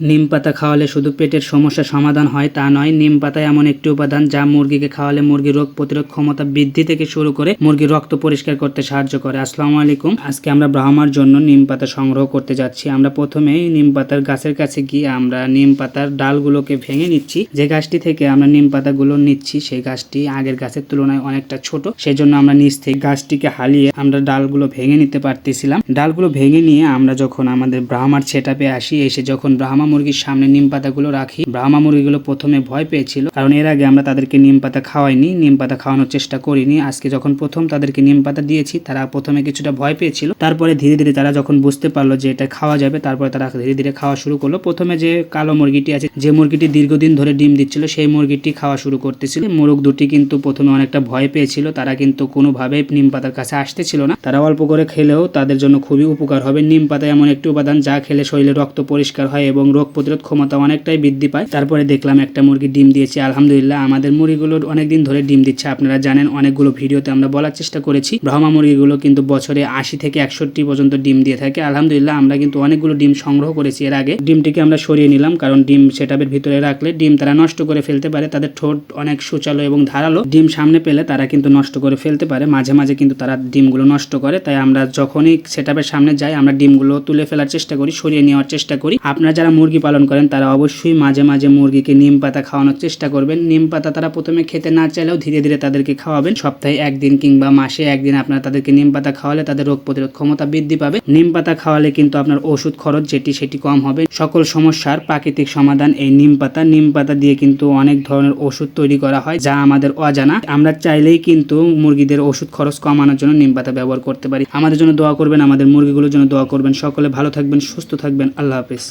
নিম পাতা খাওয়ালে শুধু পেটের সমস্যার সমাধান হয় তা নয়, নিম পাতা এমন একটি উপাদান যা মুরগিকে খাওয়ালে মুরগির রোগ প্রতিরোধ ক্ষমতা বৃদ্ধি থেকে শুরু করে মুরগির রক্ত পরিষ্কার করতে সাহায্য করে। আসসালামু আলাইকুম। আজকে আমরা ব্রাহ্মার জন্য নিম পাতা সংগ্রহ করতে যাচ্ছি। আমরা প্রথমেই নিম পাতার গাছের কাছে গিয়ে আমরা নিম পাতার ডালগুলোকে ভেঙে নিচ্ছি। যে গাছটি থেকে আমরা নিম পাতাগুলো নিচ্ছি, সেই গাছটি আগের গাছের তুলনায় অনেকটা ছোট। সেই জন্য আমরা নিচ থেকে গাছটিকে হালিয়ে আমরা ডালগুলো ভেঙে নিতে পারতেছিলাম। ডালগুলো ভেঙে নিয়ে আমরা যখন আমাদের ব্রাহ্মার সেটাপে আসি, এসে যখন ব্রাহ্মা মুরগির সামনে নিম পাতাগুলো রাখি। ব্রাহ্মা মুরগিগুলো প্রথমে ভয় পেয়েছিল, কারণ এর আগে আমরা তাদেরকে নিম পাতা খাওয়াইনি, নিম পাতা খাওয়ানোর চেষ্টা করিনি। আজকে যখন প্রথম তাদেরকে নিম পাতা দিয়েছি, তারা প্রথমে কিছুটা ভয় পেয়েছিল। তারপরে ধীরে ধীরে তারা যখন বুঝতে পারল যে এটা খাওয়া যাবে, তারপরে তারা ধীরে ধীরে খাওয়া শুরু করল। প্রথমে যে কালো মুরগিটি আছে, যে মুরগিটি দীর্ঘদিন ধরে ডিম দিচ্ছিল, সেই মুরগিটি খাওয়া শুরু করতেছিল। মোরগ দুটি কিন্তু প্রথমে অনেকটা ভয় পেয়েছিল, তারা কিন্তু কোনোভাবেই নিম পাতার কাছে আসতেছিল না। তারা অল্প করে খেলেও তাদের জন্য খুবই উপকার হবে। নিম পাতা এমন একটি উপাদান যা খেলে শরীরে রক্ত পরিষ্কার হয় এবং রোগ প্রতিরোধ ক্ষমতা অনেকটাই বৃদ্ধি পায়। তারপরে দেখলাম একটা মুরগি ডিম দিয়েছে। আলহামদুলিল্লাহ আমাদের মুরগিগুলোর অনেকদিন ধরে ডিম দিচ্ছে। আপনারা জানেন, অনেকগুলো ভিডিওতে আমরা বলার চেষ্টা করেছি। ব্রাহ্মা মুরগিগুলো কিন্তু বছরে আশি থেকে একষট্টি পর্যন্ত ডিম দিয়ে থাকে। আলহামদুলিল্লাহ আমরা কিন্তু অনেকগুলো ডিম সংগ্রহ করেছি এর আগে। ডিমটিকে আমরা সরিয়ে নিলাম, কারণ ডিম সেটাপের ভিতরে রাখলে ডিম তারা নষ্ট করে ফেলতে পারে। তাদের ঠোঁট অনেক সুচালো এবং ধারালো। ডিম সামনে পেলে তারা কিন্তু নষ্ট করে ফেলতে পারে। মাঝে মাঝে কিন্তু তারা ডিমগুলো নষ্ট করে। তাই আমরা যখনই সেটাপের সামনে যাই, আমরা ডিমগুলো তুলে ফেলার চেষ্টা করি, সরিয়ে নেওয়ার চেষ্টা করি। আপনারা যারা মুরগি পালন করেন, তারা অবশ্যই মাঝে মাঝে মুরগিকে নিম পাতা খাওয়ানোর চেষ্টা করবেন। নিম পাতা তারা প্রথমে খেতে না চাইলেও ধীরে ধীরে তাদেরকে খাওয়াবেন। সপ্তাহে একদিন কিংবা মাসে একদিন আপনারা তাদেরকে নিম পাতা খাওয়ালে তাদের রোগ প্রতিরোধ ক্ষমতা বৃদ্ধি পাবে। নিম পাতা খাওয়ালে কিন্তু আপনার ওষুধ খরচ যেটি সেটি কম হবে। সকল সমস্যার প্রাকৃতিক সমাধান এই নিম পাতা। নিম পাতা দিয়ে কিন্তু অনেক ধরনের ওষুধ তৈরি করা হয়, যা আমাদের অজানা। আমরা চাইলেই কিন্তু মুরগিদের ওষুধ খরচ কমানোর জন্য নিম পাতা ব্যবহার করতে পারি। আমাদের জন্য দোয়া করবেন, আমাদের মুরগিগুলোর জন্য দোয়া করবেন। সকলে ভালো থাকবেন, সুস্থ থাকবেন। আল্লাহ হাফেজ।